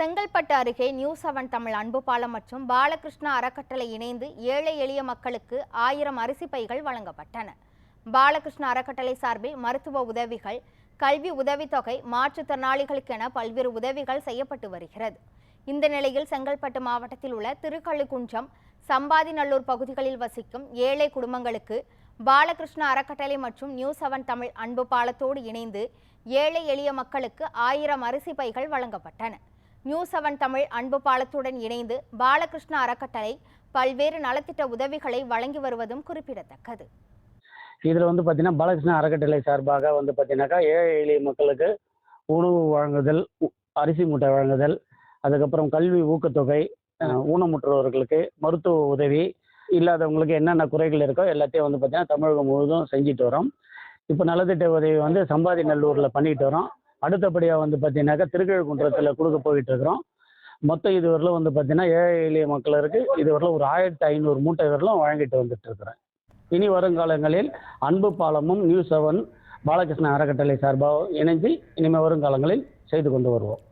செங்கல்பட்டு அருகே new seven Tamil அன்புபாலம் மற்றும் பாலகிருஷ்ணா அறக்கட்டளை இணைந்து ஏழை எளிய மக்களுக்கு ஆயிரம் அரிசி பைகள் வழங்கப்பட்டன. பாலகிருஷ்ணா அறக்கட்டளை சார்பில் மருத்துவ உதவிகள் கல்வி உதவித்தொகை மாற்றுத்திறனாளிகளுக்கென பல்வேறு உதவிகள் செய்யப்பட்டு வருகிறது. இந்த நிலையில் செங்கல்பட்டு மாவட்டத்தில் உள்ள திருக்கழுக்குன்றம் சம்பாதிநல்லூர் பகுதிகளில் வசிக்கும் ஏழை குடும்பங்களுக்கு பாலகிருஷ்ண அறக்கட்டளை மற்றும் நியூ செவன் தமிழ் அன்பு பாலத்தோடு இணைந்து ஏழை எளிய மக்களுக்கு ஆயிரம் அரிசி பைகள் வழங்கப்பட்டன. நியூ செவன் தமிழ் அன்பு பாலத்துடன் இணைந்து பாலகிருஷ்ண அறக்கட்டளை பல்வேறு நலத்திட்ட உதவிகளை வழங்கி வருவதும் குறிப்பிடத்தக்கது. இதில் வந்து பார்த்தீங்கன்னா பாலகிருஷ்ண அறக்கட்டளை சார்பாக வந்து பார்த்தீங்கன்னாக்கா ஏழை எளிய மக்களுக்கு உணவு வழங்குதல் அரிசி மூட்டை வழங்குதல் அதுக்கப்புறம் கல்வி ஊக்கத்தொகை ஊனமுற்றவர்களுக்கு ஊனமுற்றோர்களுக்கு மருத்துவ உதவி இல்லாதவங்களுக்கு என்னென்ன குறைகள் இருக்கோ எல்லாத்தையும் வந்து பார்த்தீங்கன்னா தமிழகம் முழுவதும் செஞ்சுட்டு வரோம். இப்போ நலத்திட்ட உதவி வந்து சம்பாதி நல்லூரில் பண்ணிட்டு வரோம். அடுத்தபடியாக வந்து பார்த்தீங்கன்னாக்கா திருக்கழுக்குன்றத்தில் கொடுக்க போயிட்டு இருக்கிறோம் மொத்தம் இதுவரையிலும் வந்து பார்த்தீங்கன்னா ஏழை எளிய மக்களுக்கு இதுவரையிலும் ஒரு ஆயிரத்தி ஐநூறு மூட்டை வரலும் வழங்கிட்டு வந்துட்டு இருக்கிறேன் இனி வருங்காலங்களில் அன்பு பாலமும் நியூ செவன் பாலகிருஷ்ண அறக்கட்டளை சார்பாக இணைஞ்சு இனிமேல் வருங்காலங்களில் செய்து கொண்டு வருவோம்.